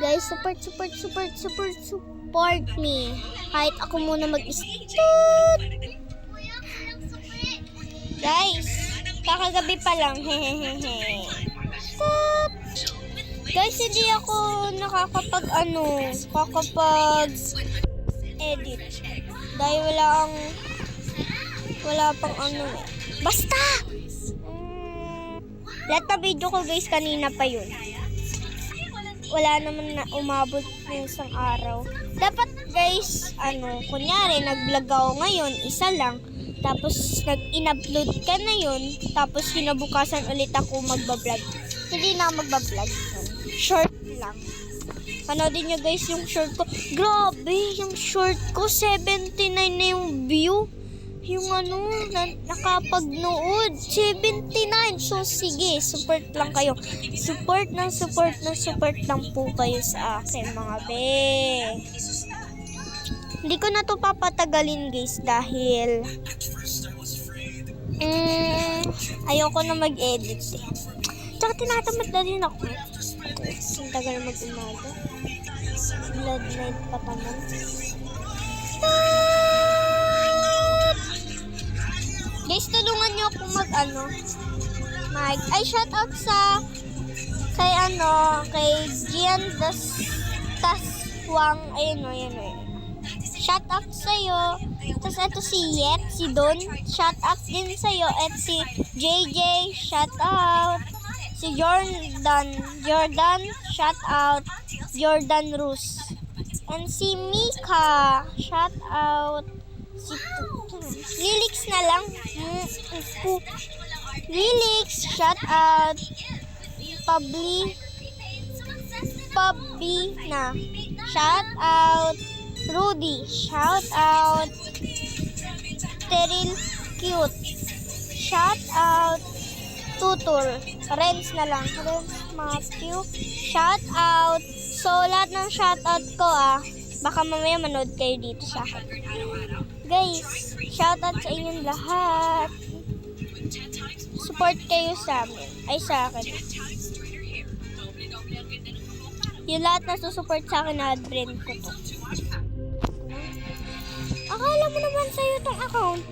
guys, support, support, support, support, support me. Kahit ako muna mag-start. Guys, kakagabi pa lang. Hehehehe. Stop. Guys, hindi ako nakakapag ano, kakapag edit. Dahil wala ang wala pang ano eh. Basta! Mm, lahat na video ko guys, kanina pa yun. Wala naman na umabot ng isang araw. Dapat guys, ano, kunyari, nag-vlog ako ngayon, isa lang. Tapos, nag-in-upload ka na yun. Tapos, kinabukasan ulit ako magbablog. Hindi na ako magbablog. Short lang. Panoodin nyo guys yung short ko. Grabe, yung short ko, 79 na yung view. Yung ano, na, nakapagnood, 79. So, sige, support lang kayo. Support ng support ng support lang po kayo sa akin, mga be. Hindi ko na to papatagalin, guys, dahil mm, ayoko na mag-edit eh. Tsaka tinatamad na rin ako. Ang tagal mag-umaga. Blood night pa naman. Guys, niyo ako mag ano. Mag, ay, shout out sa kay ano, kay Gian Das Taswang, ayun o, ayun o. Shout out sa'yo. Tapos ito si Yet, si Don. Shout out din sa'yo. At si JJ, shout out. Si Jordan, Jordan, shout out. Jordan Rus. And si Mika, shout out. Si Lilix na lang. Lilix, shout out. Pabli, Pabi na. Shout out. Rudy, shout out. Teril Cute, shout out. Tutor, Renz na lang. Renz Matthew, shout out. So, lahat ng shout out ko ah. Baka mamaya manood kayo dito sa akin. Guys, shout out sa inyong lahat. Support kayo sa amin. Ay, sa akin. Yung lahat na susupport sa akin na friend ko to. Akala mo naman sa'yo tong account.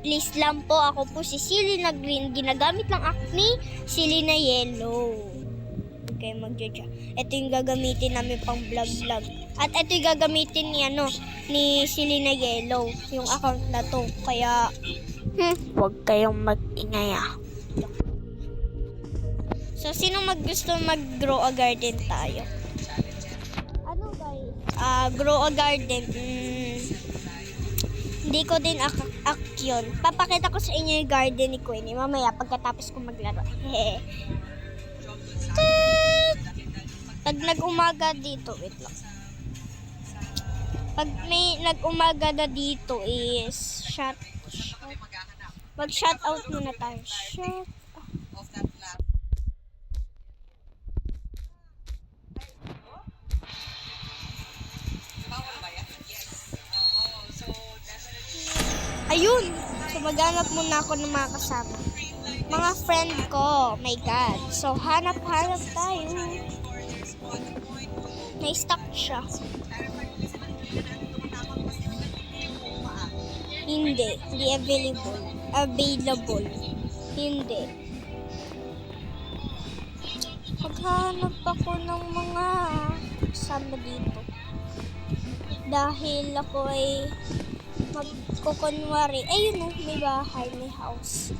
Please lang po, ako po si Silly na green. Ginagamit lang ni Silly na yellow. Okay, magja Ito yung gagamitin namin pang vlog-vlog. At ito yung gagamitin ni, ano, ni Silly na yellow. Yung account na to. Kaya, hmm, huwag kayong mag-ingay ah. So, sino maggusto mag-grow a garden tayo? Ano guys? Ah, grow a garden. Mm, hindi ko din ak, ak yun. Papakita ko sa inyo yung garden ni Queenie mamaya pagkatapos ko maglaro. Hehe. Pag nag-umaga dito, wait lang. Pag may nag-umaga na dito is shut, shut. Mag-shout out muna tayo. Shout Ayun! So, maghanap muna ako ng mga kasama. Mga friend ko. My God. So, hanap-hanap tayo. May stock siya. Hindi. Hindi available. Available. Hindi. Maghanap ako ng mga kasama dito. Dahil ako ay magkukunwari. Ayun oh, may bahay, may house.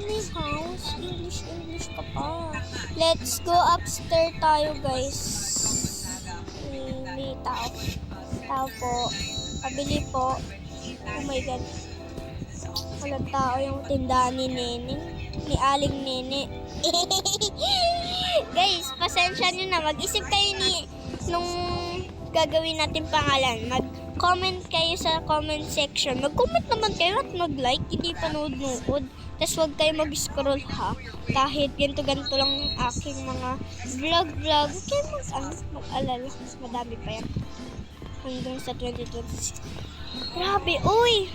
May house. English, English ka pa. Let's go upstairs tayo, guys. May tao. Tao po. Pabili po. Oh my God. Walang tao yung tindahan ni Nene. Ni Aling Nene. guys, pasensya nyo na. Mag-isip kayo ni nung gagawin natin pangalan. Mag-comment kayo sa comment section. Mag-comment naman kayo at mag-like. Hindi pa nood-nood. Tapos huwag kayo mag-scroll ha. Kahit ganito-ganito lang ang aking mga vlog-vlog. Huwag kayo mag, ano, mag-alala. Mas madami pa yan. Hanggang sa 2026. Grabe, uy!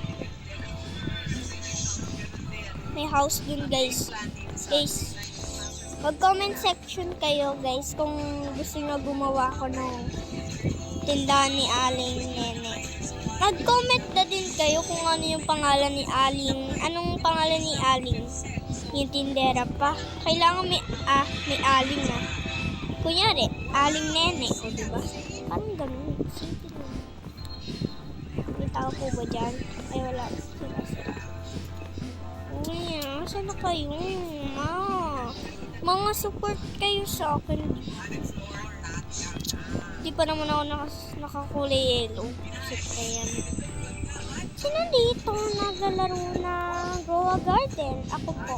May house dun guys. Guys, Mag-comment section kayo guys kung gusto nyo gumawa ko ng tindahan ni Aling Nene. Mag-comment na din kayo kung ano yung pangalan ni Aling, anong pangalan ni Aling. Yung tindera pa. Kailangan may, ah, may Aling na. Kunyari, Aling Nene. O, diba? Parang ganun. Simple lang. May tao po ba dyan? Ay, wala. Sila, sila. Uy, saan na kayo? Ma. Mga support kayo sa akin. Di pa naman ako nakas, nakakulay yellow. Na yan. Sino dito naglalaro na Grow a Garden? Ako po.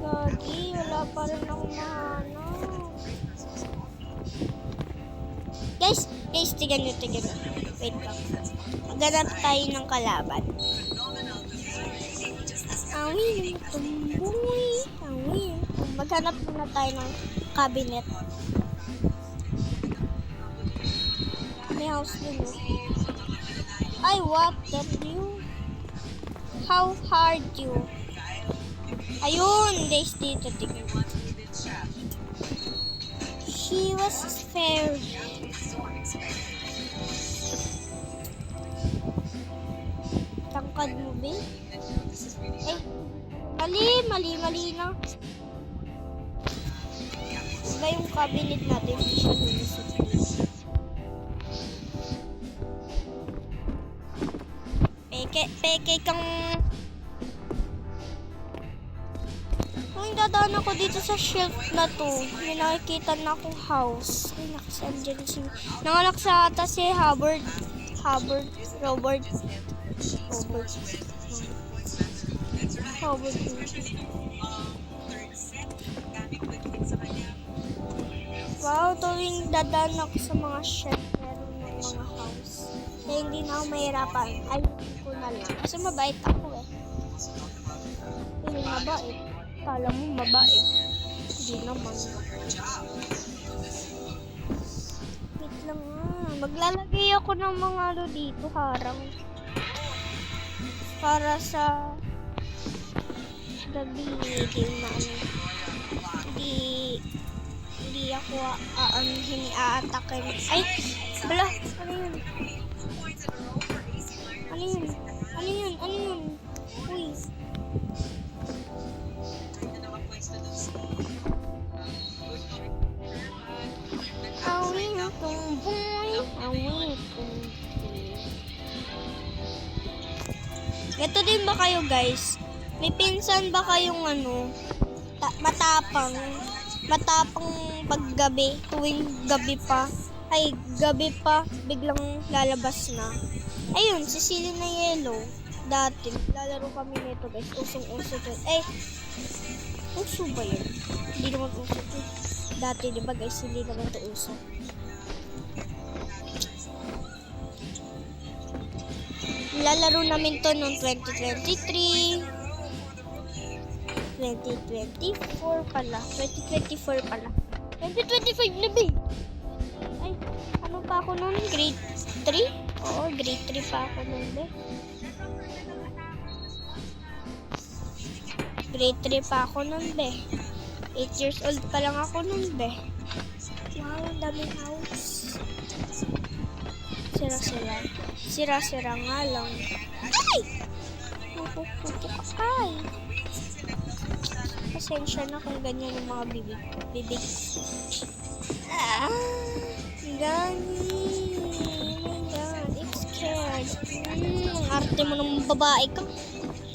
Gagi, wala pa rin ako mahanap. Guys, guys, tigan nyo, tigan nyo. Wait lang. Maghanap tayo ng kalaban. Awin, tumboy. Awin. Maghanap muna tayo ng cabinet. May house din. Ay, what you? How hard you? Ayun, guys, dito. She was fair. Tangkad mo, be? Eh, mali, mali, mali na. Iba yung cabinet natin, hindi siya lulusot. Peke, peke kang... Kung dadaan ako dito sa shelf na to, may nakikita na akong house. Ay, nakasaan dyan si... Nangalak sa ata si Hubbard. Hubbard. Robert. Robert. Hubbard. Wow, tuwing dadaan ako sa mga shelf, meron ng mga house. Kaya hindi na ako mahirapan. Ayun ko na lang. Kasi mabait ako eh. Hindi mabait. Kala mo mabait. Hindi naman. Wait lang nga. Maglalagay ako ng mga ano dito, harang. Para sa gabi, hindi na ano. Hindi, hindi ako aanhin, aatakin. Ay, bala, ano yun? Ano yun? Ano yun? Ano yun? Uy. Awing tumboy, awing tumboy. Ito din ba kayo guys? May pinsan ba kayong ano, ta- matapang, matapang paggabi, tuwing gabi pa, ay gabi pa, biglang lalabas na. Ayun, si Silly na Yellow. Dati, lalaro kami nito guys. Usong-uso to. Eh, uso ba yun? Hindi naman uso to. Dati, di ba guys, hindi naman to uso. Lalaro namin to noong 2023. 2024 pala. 2024 pala. 2025 na ba? Ay, ano pa ako noon? Grade 3? Oo, grade 3 pa ako noon be. Grade 3 pa ako noon be. 8 years old pa lang ako noon be. Wow, ang daming house. Sira-sira. Sira-sira nga lang. Ay! Pupupupo ka. Ay! Pasensya na kung ganyan yung mga bibig. Bibig. Ah! Gani! Oh my God, it's scared. Ang arte mo ng babae ka.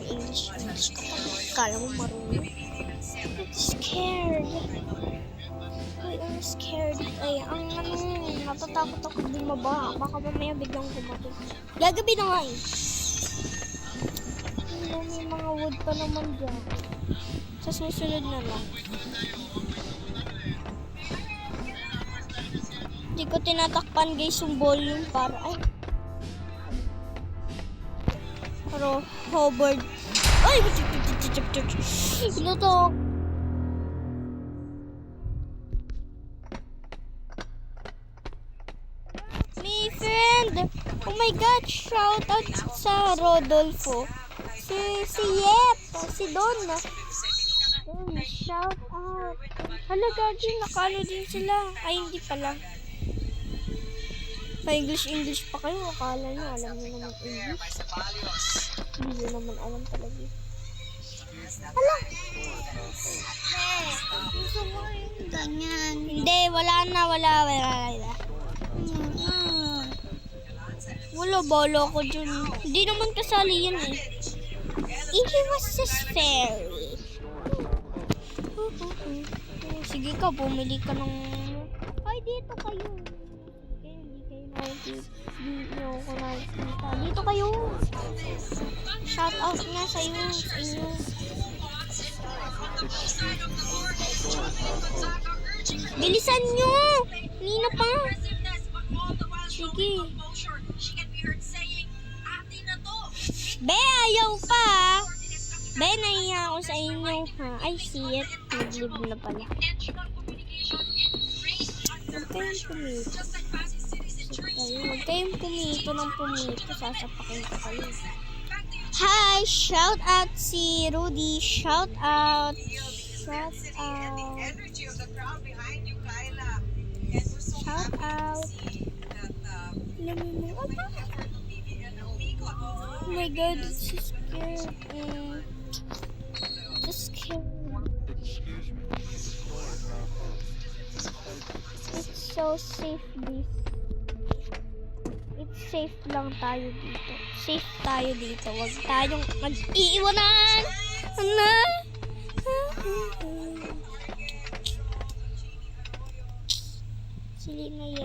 English, English ka pa. Kala mo marunong. It's scared. Ay, I'm scared. Ay, ang ano, natatakot ako bumaba. Baka mamaya biglang kumatin. Gagabi na nga eh. Ano, may mga wood pa naman dyan. Sa susunod na lang. Hindi ko tinatakpan guys yung volume para ay. Pero hovered. Ay! Ano to? My friend! Oh my God! Shout out sa Rodolfo. Si Si, Yep. Si Don. Shout out. Hala, gagi, nakano din sila. Ay, hindi pala. Pa-English-English pa kayo. Akala nyo, alam nyo naman English. Hindi naman alam talaga. Hala! Ganyan. Hindi, wala na, wala, wala, wala. Mm. Wala, bala ko dyan. Hindi naman kasali yan eh. He was just fairy. Sige ka, bumili ka ng... Ay, dito kayo. Okay, kayo nakikita. Hindi. Dito kayo. Shout out na sa iyo, sa inyo. Bilisan nyo! Nina pa. Sige. Be, ayaw pa. Be, nahiya ako sa inyo, ha? Ay, shit. Nag-live na pala. Huwag kayong pumito. Huwag kayong pumito ng pumito. Sasapakin ko kayo. Hi! Shout out si Rudy. Shout out. Shout out. energy of the crowd behind you, Kyla. And we're so Shout happy out. So safe this. It's safe lang tayo dito. Safe tayo dito. Huwag tayong mag-iiwanan. Ano? Sili na yellow.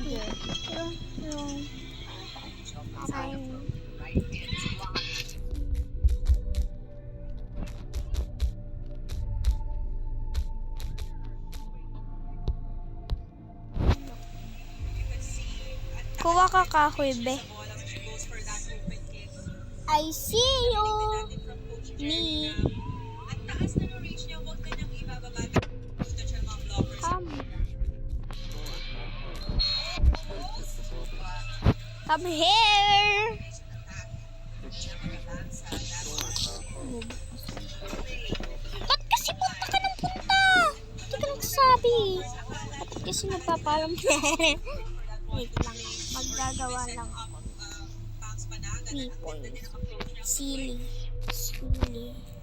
Vlogger. Yung, You see kuha ka kahoy, be. bola when she goes for Come here. Ba't kasi punta ka ng punta? Hindi ka nagsasabi. Bakit kasi nagpapalam Wait lang. Maggagawa lang ako. Bounce panaga. Three points. Silly. Silly.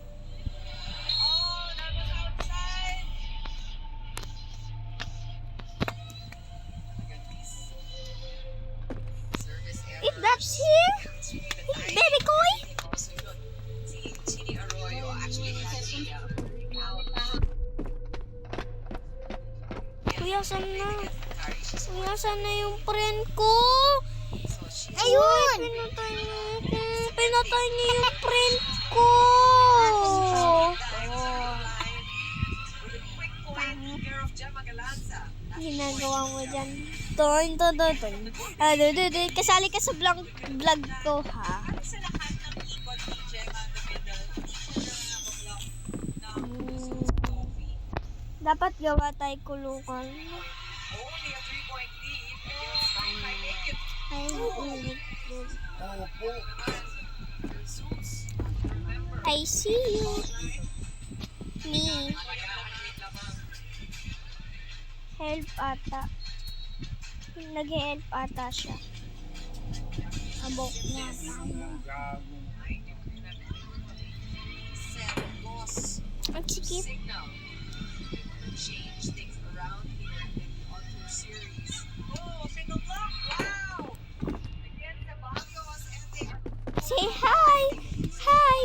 Carry, she's Kuya, saan na yung friend ko? Ayun! Pinatay niya ako. Pinatay niya yung friend ko. Ginagawa mo dyan. Ton, ton, ton, ton. Ah, du, du. Kasali ka sa vlog, vlog ko, ha? Dapat gawa tayo kulukan. Only a three-point lead Shanghai Naked. Ay, ulit. Sus. I see you. Me. Help ata. Nag-help ata siya. Abok niya. Ang sikip. Change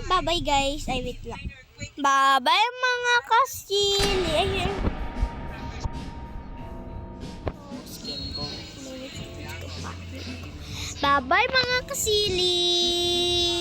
Bye-bye guys. Ay, wait lang. Bye-bye mga kasili. Ayun. Bye-bye mga kasili.